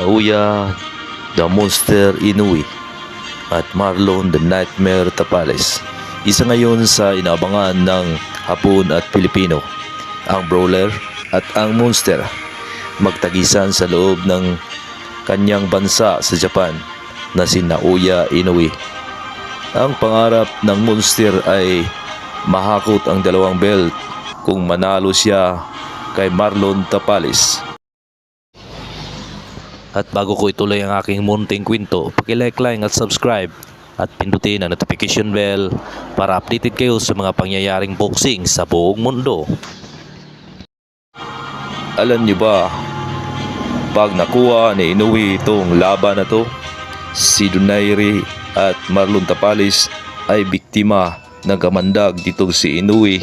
Aoya The Monster Inui at Marlon The Nightmare Tapales. Isa ngayon sa inabangan ng Hapon at Pilipino, ang Brawler at ang Monster magtagisan sa loob ng kanyang bansa sa Japan na si Naoya Inoue. Ang pangarap ng Monster ay mahakot ang dalawang belt kung manalo siya kay Marlon Tapales. At bago ko ituloy ang aking munting kwento, pakilike, like at subscribe at pindutin ang notification bell para updated kayo sa mga pangyayaring boxing sa buong mundo. Alam niyo ba, pag nakuha ni Inoue itong laban na to, si Donaire at Marlon Tapales ay biktima ng kamandag ditong si Inoue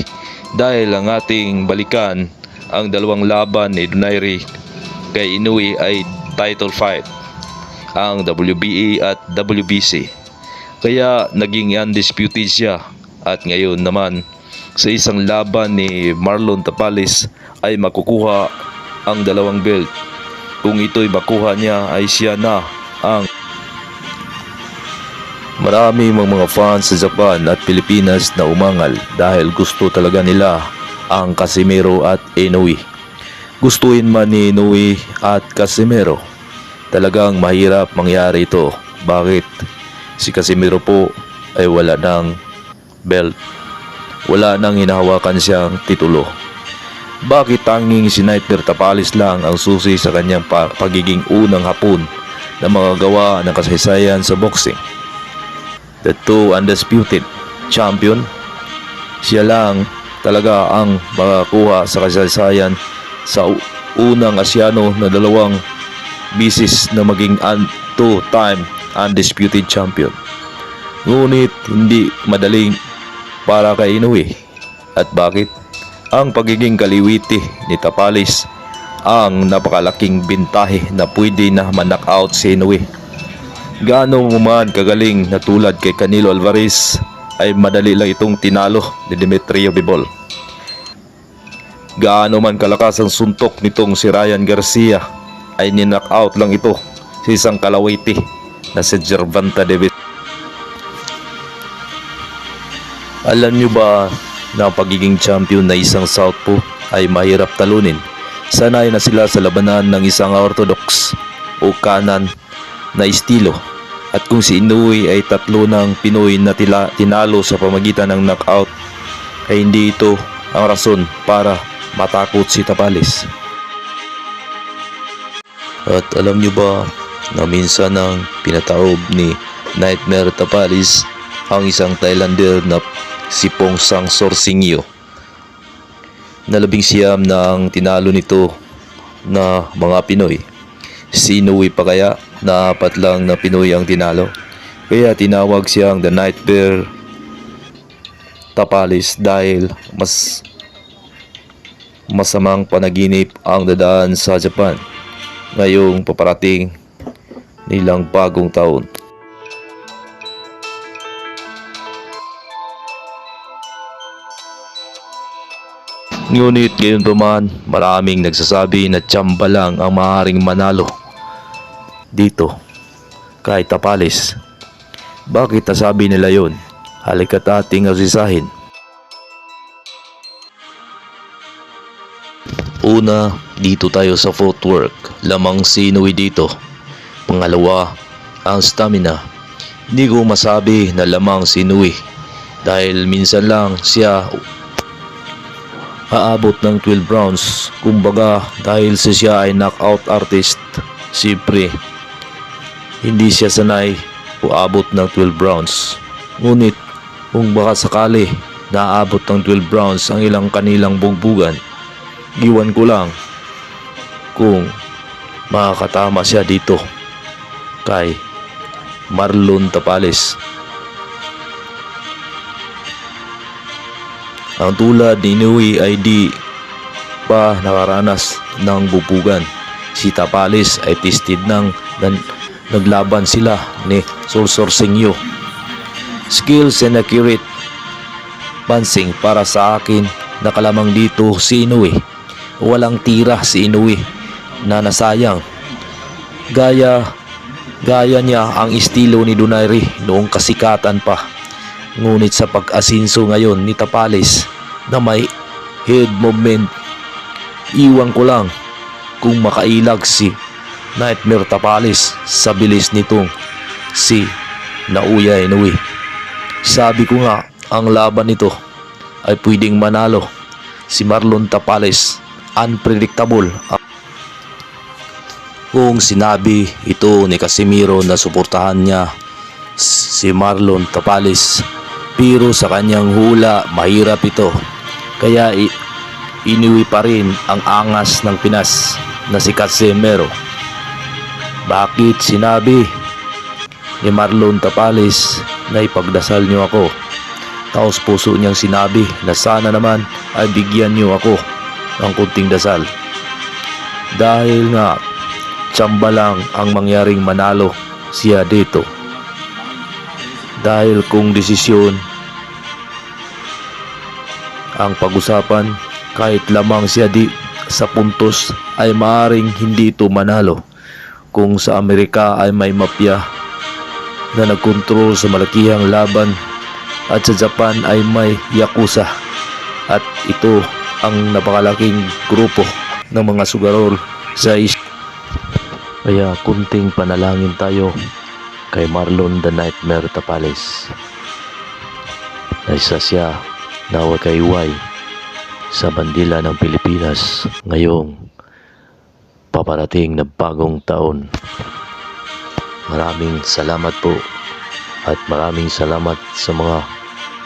dahil ang ating balikan ang dalawang laban ni Donaire kay Inoue ay title fight ang WBA at WBC kaya naging undisputed siya. At ngayon naman sa isang laban ni Marlon Tapales ay makukuha ang dalawang belt. Kung ito'y makuha niya ay siya na ang Marami mga mga fans sa Japan at Pilipinas na umangal dahil gusto talaga nila ang Casimiro at Inoue. Gustuin man ni Inoue at Casimiro, talagang mahirap mangyari ito. Bakit? Si Casimiro po ay wala ng belt. Wala nang hinahawakan siyang titulo. Bakit tanging si Nightmare Tapalis lang ang susi sa kanyang pa- pagiging unang hapon na mga gawa ng kasaysayan sa boxing? The two undisputed champion, siya lang talaga ang makakuha sa kasaysayan sa unang Asyano na dalawang bisis na maging two-time undisputed champion. Ngunit hindi madaling para kay Inoue. At bakit? Ang pagiging kaliwiti ni Tapalis ang napakalaking bintahe na pwede na man-knockout si Inoue. Gaano man kagaling na tulad kay Canelo Alvarez ay madali lang itong tinalo ni Demetrio Bibol. Gaano man kalakas ang suntok nitong si Ryan Garcia ay ninockout lang ito sa isang kalawiti na si Gervonta Davis. Alam nyo ba na pagiging champion na isang southpaw ay mahirap talunin? Sanay na sila sa labanan ng isang orthodox o kanan na estilo. At kung si Inoue ay tatlo ng Pinoy na tila, tinalo sa pamagitan ng knockout, ay hindi ito ang rason para matakot si Tapales. At alam nyo ba na minsan ang pinataob ni Nightmare Tapales ang isang Thailander na si Pong Sang Sorsingyo. Nalabing siyam na ang tinalo nito na mga Pinoy. Si Inoue pa kaya na apat lang na Pinoy ang tinalo. Kaya tinawag siyang The Nightmare Tapales dahil mas masamang panaginip ang dadaan sa Japan ngayong paparating nilang bagong taon. Ngunit ngayon pa man, maraming nagsasabi na tsamba lang ang maaaring manalo dito kahit Tapalis. Bakit nasabi nila yon? Halika't ating asisahin. Una, dito tayo sa footwork. Lamang si Inoue dito. Pangalawa, ang stamina. Hindi ko masabi na lamang si Inoue dahil minsan lang siya aabot ng 12 rounds. Kumbaga dahil sa siya ay knockout artist, siyempre hindi siya sanay uabot ng 12 rounds. Ngunit kung baka sakali naabot ng 12 rounds ang ilang kanilang bugbugan, iwan ko lang kung makakatama siya dito kay Marlon Tapales. Ang tulad ni Inoue ay di pa nakaranas ng bubugan. Si Tapales ay tested ng naglaban sila ni Sursor Singyo. Skills and accurate pansing para sa akin nakalamang dito si Inoue. Walang tira si Inoue na nasayang Gaya, gaya niya ang estilo ni Donaire noong kasikatan pa. Ngunit sa pag-asinso ngayon ni Tapales na may head movement, iwan ko lang kung makailag si Nightmare Tapales sa bilis nitong si Nauya Inoue. Sabi ko nga, ang laban nito ay pwedeng manalo. Si Marlon Tapales, unpredictable. Kung sinabi ito ni Casimiro na suportahan niya si Marlon Tapales, pero sa kanyang hula mahirap ito. Kaya iniwi pa rin ang angas ng Pinas na si Casimiro. Bakit sinabi ni Marlon Tapales na ipagdasal niyo ako? Taos puso niyang sinabi na sana naman ay bigyan niyo ako ng kunting dasal. Dahil nga, tsamba lang ang mangyaring manalo siya dito. Dahil kung desisyon ang pag-usapan, kahit lamang siya di sa puntos ay maaring hindi ito manalo. Kung sa Amerika ay may mafia na nagkontrol sa malakihang laban at sa Japan ay may Yakuza at ito ang napakalaking grupo ng mga sugarol sa is kaya kunting panalangin tayo kay Marlon the Nightmare Tapales na isa siya na wakaiway sa bandila ng Pilipinas ngayong paparating na bagong taon. Maraming salamat po at maraming salamat sa mga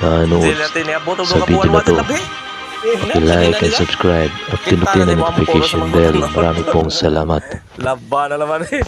ang sa video na to. I-like and subscribe at pinutin na ang notification bell. Maraming pong salamat. Laban na naman eh.